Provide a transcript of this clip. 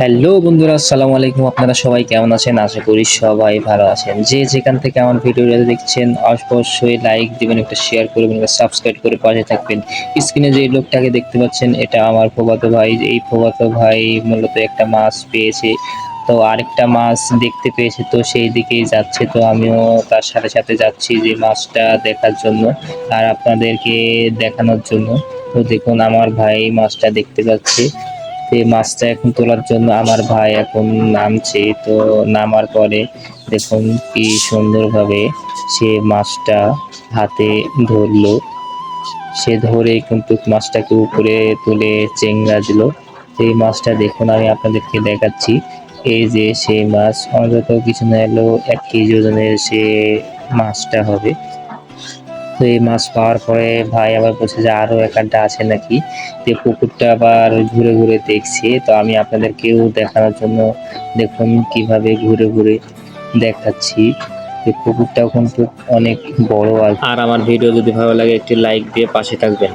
Hello বন্ধুরা, আসসালামু আলাইকুম। আপনারা সবাই কেমন আছেন? আশা করি সবাই ভালো আছেন। যে যেখান থেকে আমার ভিডিওটা দেখছেন, অবশ্যই লাইক দিবেন, একটা শেয়ার করবেন, একটা সাবস্ক্রাইব করে পাশে থাকবেন। স্ক্রিনে যে লোকটাকে দেখতে পাচ্ছেন, এটা আমার প্রভাত ভাই। এই প্রভাত ভাই মূলত একটা মাছ পেয়েছে। তো আরেকটা মাছ দেখতে পেয়েছে, তো সেই দিকেই যাচ্ছে। তো আমিও তার সাথে সাথে যাচ্ছি যে মাছটা দেখার জন্য আর আপনাদেরকে দেখানোর জন্য। তো দেখুন, আমার ভাই মাছটা দেখতে পাচ্ছে। এই মাছটা এখন তোলার জন্য আমার ভাই এখন নামছে। তো নামার পরে দেখুন কি সুন্দরভাবে সে মাছটা হাতে ধরলো। সে ধরে কিন্তু মাছটাকে উপরে তুলে চেঙ্গা দিল। এই মাছটা দেখুন, আমি আপনাদেরকে দেখাচ্ছি। এই যে সেই মাছ, অন্তত কিছু না এলেও এক কেজি ওজনের সে মাছটা হবে। তো এই মাছ পাওয়ার পরে ভাই আবার বলছে যে আরও এক আধটা আছে নাকি। যে পুকুরটা আবার ঘুরে ঘুরে দেখছে। তো আমি আপনাদেরকেও দেখানোর জন্য দেখুন কীভাবে ঘুরে ঘুরে দেখাচ্ছি। এই পুকুরটাও কিন্তু অনেক বড় আর আমার ভিডিও যদি ভালো লাগে একটি লাইক দিয়ে পাশে থাকবেন।